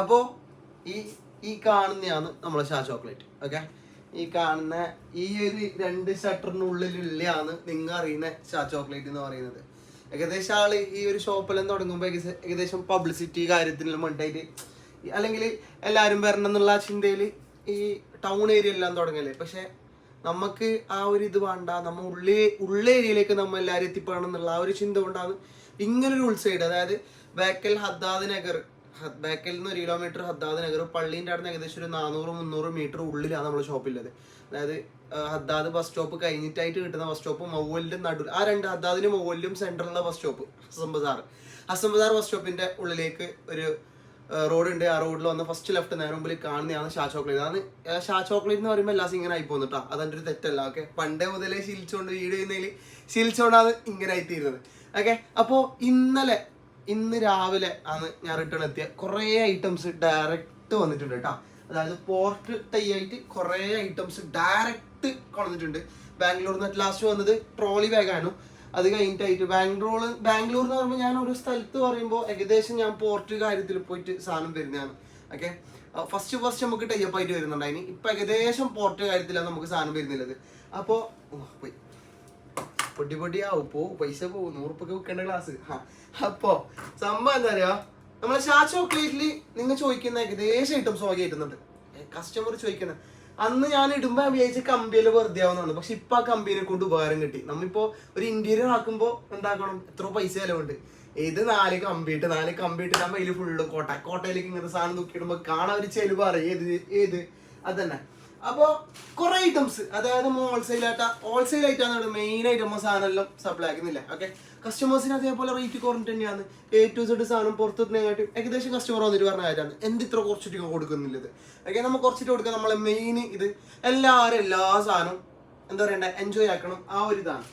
അപ്പോ ഈ ഈ കാണുന്നതാണ് നമ്മളെ ഷാ ചോക്ലേറ്റ് ഓക്കെ ഈ കാണുന്ന ഈ ഒരു രണ്ട് ഷട്ടറിനുള്ളിലുള്ളതാണ് നിങ്ങൾ അറിയുന്ന ഷാ ചോക്ലേറ്റ് എന്ന് പറയുന്നത്. ഏകദേശം ആൾ ഈ ഒരു ഷോപ്പെല്ലാം തുടങ്ങുമ്പോൾ ഏകദേശം പബ്ലിസിറ്റി കാര്യത്തിനെല്ലാം വേണ്ടിയിട്ട് അല്ലെങ്കിൽ എല്ലാവരും വരണം എന്നുള്ള ചിന്തയിൽ ഈ ടൗൺ ഏരിയ എല്ലാം തുടങ്ങല്ലേ പക്ഷെ നമുക്ക് ആ ഒരു ഇത് വേണ്ട നമ്മ ഉള്ളി ഉള്ള ഏരിയയിലേക്ക് നമ്മൾ എല്ലാവരും എത്തിപ്പെടണം എന്നുള്ള ആ ഒരു ചിന്ത കൊണ്ടാണ് ഇങ്ങനൊരു ഉൾസൈഡ് അതായത് ബേക്കൽ ഹദ്ദാദ് നഗർ ഹ- ബേക്കൽ നിന്ന് ഒരു കിലോമീറ്റർ ഹദ്ദാദ് നഗർ പള്ളീന്റെ നിന്ന് ഏകദേശം ഒരു നാനൂറ് മുന്നൂറ് മീറ്റർ ഉള്ളിലാണ് നമ്മൾ ഷോപ്പില്ലത് അതായത് ഹദ്ദാദ് ബസ് സ്റ്റോപ്പ് കഴിഞ്ഞിട്ടായിട്ട് കിട്ടുന്ന ബസ് സ്റ്റോപ്പ് മൗവലിന്റെ നടു ആ രണ്ട് ഹദ്ദാദിന് മൗവലിലും സെൻട്രലിലെ bus stop Hasam Bazar. Hasam Bazar bus സ്റ്റോപ്പിന്റെ ഉള്ളിലേക്ക് ഒരു റോഡ് ഉണ്ട്. ആ റോഡിൽ വന്ന് ഫസ്റ്റ് ലെഫ്റ്റ് നേരെ മുമ്പിൽ കാണുന്നതാണ് ഷാ ചോക്ലേറ്റ്. അതാണ് ഷാ ചോക്ലേറ്റ് എന്ന് പറയുമ്പോൾ എല്ലാ ഇങ്ങനെ ആയി പോകുന്നുട്ടോ അതെന്റെ ഒരു തെറ്റല്ല ഓക്കെ പണ്ടേ മുതലേ ശീലിച്ചുകൊണ്ട് വീഡിയോ ചെയ്യുന്നതിൽ ശീലിച്ചുകൊണ്ടാണ് ഇങ്ങനെ ആയിത്തീരുന്നത് ഓക്കെ അപ്പോൾ ഇന്നലെ ഇന്ന് രാവിലെ ആണ് ഞാൻ റിട്ടേൺ എത്തിയ. കുറേ ഐറ്റംസ് ഡയറക്റ്റ് വന്നിട്ടുണ്ട് കേട്ടോ അതായത് പോർട്ട് ടൈ ആയിട്ട് കുറേ ഐറ്റംസ് ഡയറക്റ്റ് കൊണ്ടുവന്നിട്ടുണ്ട്. ബാംഗ്ലൂരിൽ നിന്ന് ലാസ്റ്റ് വന്നത് ട്രോളി ബാഗാണ് അത് കഴിഞ്ഞിട്ടായിട്ട് ബാംഗ്ലൂർ ബാംഗ്ലൂർ എന്ന് പറയുമ്പോൾ ഞാൻ ഒരു സ്ഥലത്ത് പറയുമ്പോൾ ഏകദേശം ഞാൻ പോർട്ട് കാര്യത്തിൽ പോയിട്ട് സാധനം വരുന്നതാണ്. ഓക്കെ ഫസ്റ്റ് ഫസ്റ്റ് നമുക്ക് ടൈപ്പ് ആയിട്ട് വരുന്നുണ്ടായിന്. ഇപ്പൊ ഏകദേശം പോർട്ട് കാര്യത്തിലാണ് നമുക്ക് സാധനം വരുന്നില്ലത് അപ്പോൾ പോയി. പൊടി പൊടിയാവും പോ പൈസ പോകും നൂറുപ്പൊക്കെ വെക്കേണ്ട ക്ലാസ് അപ്പോ സംഭവം എന്താ പറയാ നമ്മളെ ഷാ ചോക്ലേറ്റിൽ നിങ്ങൾ ചോദിക്കുന്ന ഏകദേശം ഐറ്റംസ് വാങ്ങി കിട്ടുന്നുണ്ട്. കസ്റ്റമർ ചോദിക്കുന്നത് അന്ന് ഞാൻ ഇടുമ്പോ ഞാൻ വിചാരിച്ച കമ്പിയിൽ വെറുതെ ആവുന്നതാണ്. പക്ഷെ ഇപ്പൊ ആ കമ്പിനെ കൊണ്ട് ഉപകാരം കിട്ടി. നമ്മളിപ്പോ ഒരു ഇന്റീരിയർ ആക്കുമ്പോൾ എന്താക്കണം? എത്ര പൈസ ചിലവുണ്ട്. ഇത് നാല് കമ്പിയിട്ട് നാല് കമ്പിയിട്ട് നമ്മൾ അതിൽ ഫുള്ള് കോട്ട. കോട്ടയിലേക്ക് ഇങ്ങനത്തെ സാധനം തൂക്കിയിടുമ്പോ കാണാൻ ഒരു ചെലവ് അറിയാം ഏത് ഏത്? അതന്നെ. അപ്പോ കുറേ ഐറ്റംസ് അതായത് ഹോൾസെയിൽ ആയിട്ടാ ഹോൾസെയിൽ ആയിട്ടാണ് മെയിൻ ആയിട്ട് നമ്മൾ സാധനം എല്ലാം സപ്ലൈ ആക്കുന്നില്ല? ഓക്കെ കസ്റ്റമേഴ്സിന് അതേപോലെ റേറ്റ് കുറഞ്ഞിട്ട് തന്നെയാണ്. എ ടു സെഡ് സാധനം പുറത്തുനിന്നെങ്ങാട്ടി ഏകദേശം കസ്റ്റമർ വന്നിട്ട് പറഞ്ഞ കാര്യമാണ്. എന്ത് ഇത്ര കുറച്ചിട്ട് കൊടുക്കുന്നില്ലത്? ഓക്കെ നമ്മൾ കുറച്ചിട്ട് കൊടുക്കുക നമ്മളെ മെയിൻ ഇത് എല്ലാവരും എല്ലാ സാധനവും എന്താ പറയണ്ടേ എൻജോയ് ആക്കണം ആ ഒരു ഇതാണ്.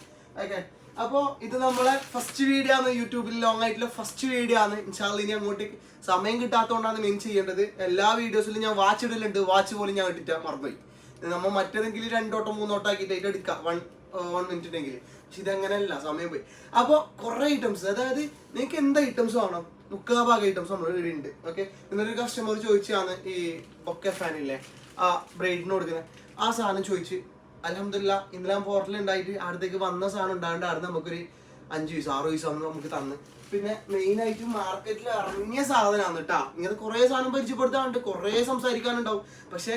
ഓക്കെ അപ്പോൾ ഇത് നമ്മളെ ഫസ്റ്റ് വീഡിയോ ആണ്. യൂട്യൂബിൽ ലോങ് ആയിട്ടുള്ള ഫസ്റ്റ് വീഡിയോ ആണ്. ഇൻഷാല്ല ഇനി അങ്ങോട്ടേക്ക് സമയം കിട്ടാത്തതുകൊണ്ടാണ് മെയിൻ ചെയ്യേണ്ടത്. എല്ലാ വീഡിയോസിലും ഞാൻ വാച്ച് ഇടലുണ്ട്. വാച്ച് പോലും ഞാൻ ഇട്ടിട്ട് മറന്നുപോയി. നമ്മൾ മറ്റേതെങ്കിലും രണ്ടോട്ടോ മൂന്നോട്ടോ ആക്കിയിട്ട് എടുക്കാം. വൺ വൺ മിനിറ്റ് ഉണ്ടെങ്കിൽ. പക്ഷെ ഇതങ്ങനെയല്ല. സമയം പോയി. അപ്പോൾ കുറേ ഐറ്റംസ് അതായത് നിങ്ങൾക്ക് എന്ത് ഐറ്റംസ് വേണം? മുക്കാ ഭാഗം ഐറ്റംസ് നമ്മൾ ഇവിടെ ഉണ്ട്. ഓക്കെ ഇന്നൊരു കസ്റ്റമർ ചോദിച്ചാണ് ഈ ബൊക്കെ ഫാനില്ലേ ആ ബ്രൈഡിന് കൊടുക്കുന്നത് ആ സാധനം ചോദിച്ച് അലഹമില്ല ഇന്നലെ പോർട്ടൽ ഉണ്ടായിട്ട് അടുത്തേക്ക് വന്ന സാധനം ഉണ്ടാണ്ട് അവിടെ നമുക്കൊരു അഞ്ച് പൈസ ആറ് പൈസ നമുക്ക് തന്ന്. പിന്നെ മെയിൻ ആയിട്ട് മാർക്കറ്റിൽ ഇറങ്ങിയ സാധനമാണ് കേട്ടാ ഇങ്ങനെ കുറെ സാധനം പരിചയപ്പെടുത്താനുണ്ട് കുറെ സംസാരിക്കാനുണ്ടാവും. പക്ഷെ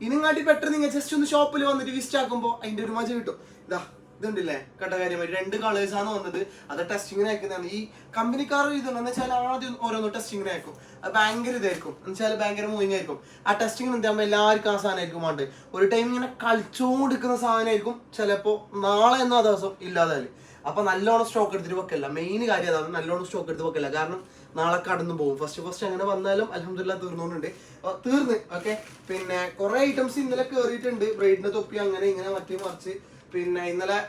ഇനിങ്ങാട്ടി പെട്ടെന്ന് നിങ്ങൾ ജസ്റ്റ് ഒന്ന് ഷോപ്പിൽ വന്നിട്ട് വിസ്റ്റ് ആക്കുമ്പോൾ അതിന്റെ ഒരു മജ കിട്ടും. ഇതാ ഇതുണ്ടല്ലേ? കാര്യമായി. രണ്ട് കളേഴ്സ് ആണ് വന്നത്. അത് ടെസ്റ്റിങ്ങിന് അയക്കുന്നതാണ്. ഈ കമ്പനിക്കാർ ഇതുണ്ടെന്ന് വെച്ചാൽ ആദ്യം ഓരോന്നും ടെസ്റ്റിങ്ങിന് അയക്കും. അത് ഭയങ്കര ഇതായിരിക്കും. എന്ന് വെച്ചാൽ ഭയങ്കര മൂവിങ് ആയിരിക്കും. ആ ടെസ്റ്റിങ്ങിന് എന്താകുമ്പോൾ എല്ലാവർക്കും ആ സാധനമായിരിക്കും വേണ്ടത്. ഒരു ടൈം ഇങ്ങനെ കളിച്ചുകൊണ്ടിരിക്കുന്ന സാധനമായിരിക്കും. ചിലപ്പോൾ നാളെ എന്നാ ദിവസം ഇല്ലാതായാലും അപ്പൊ നല്ലോണം സ്റ്റോക്ക് എടുത്തിട്ട് വെക്കല്ല. മെയിൻ കാര്യം അതാണ് നല്ലോണം സ്റ്റോക്ക് എടുത്ത് വെക്കല്ല. കാരണം നാളെ കടന്നു പോകും. ഫസ്റ്റ് ഫസ്റ്റ് അങ്ങനെ വന്നാലും അലഹമില്ല തീർന്നുകൊണ്ടുണ്ട് തീർന്ന്. ഓക്കെ പിന്നെ കുറെ ഐറ്റംസ് ഇന്നലെ കയറിയിട്ടുണ്ട് ബ്രൈഡിന്റെ തൊപ്പി അങ്ങനെ ഇങ്ങനെ മറ്റേ മറിച്ച് പിന്നെ ഇന്നലെ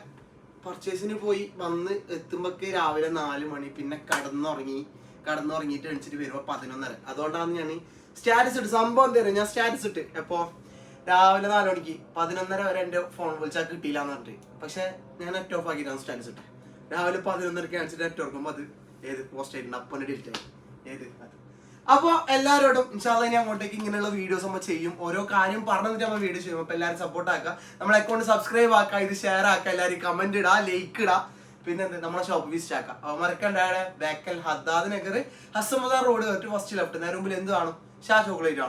പർച്ചേസിന് പോയി. വന്ന് എത്തുമ്പോക്ക് രാവിലെ നാല് മണി. പിന്നെ കടന്നുറങ്ങി. കടന്നുറങ്ങിയിട്ട് എണിച്ചിട്ട് വരുമ്പോ പതിനൊന്നര. അതുകൊണ്ടാണ് ഞാൻ സ്റ്റാറ്റസ് ഇട്ട് സംഭവം എന്താ ഞാൻ സ്റ്റാറ്റസ് ഇട്ട്. അപ്പോ രാവിലെ നാല് മണിക്ക്. പതിനൊന്നര വരെ എന്റെ ഫോൺ വിളിച്ചാൽ കിട്ടിയില്ല എന്ന് പറഞ്ഞിട്ട്. പക്ഷെ ഞാൻ നെറ്റ് ഓഫ് ആക്കിയിട്ടാണ് സ്റ്റാറ്റസ് ഇട്ട് രാവിലെ പതിനൊന്നരക്ക് അടിച്ചിട്ട് നെറ്റ് ഓർക്കുമ്പോൾ അത് ഏത്? പോസ്റ്റ് ആയിട്ടുണ്ട്. അപ്പൊ ഡിലീറ്റ് ആയി. ഏത്? അത്. അപ്പോൾ എല്ലാവരോടും ഇൻഷാല്ല ഇനി അങ്ങോട്ടേക്ക് ഇങ്ങനെയുള്ള വീഡിയോസ് നമ്മൾ ചെയ്യും. ഓരോ കാര്യം പറഞ്ഞു നമ്മൾ വീഡിയോ ചെയ്യും. അപ്പോൾ എല്ലാവരും സപ്പോർട്ട് ആക്കുക. നമ്മളെ അക്കൗണ്ട് സബ്സ്ക്രൈബ് ആക്കുക ഇത് ഷെയർ ആക്കുക എല്ലാവരും കമന്റ് ഇടാ ലൈക്ക് ഇടാ. പിന്നെ എന്ത്? നമ്മളെ ഷോപ്പ് വിസിറ്റ് ആക്കുക. അപ്പോൾ മറക്കണ്ടാണ് ബേക്കൽ ഹദ്ദാദ് നഗർ ഹസമദാർ റോഡ് തൊട്ട് ഫസ്റ്റ് ലെഫ്റ്റ് നേരെ മുമ്പിൽ എന്ത് കാണും? ഷാ ചോക്ലേറ്റ് കാണും.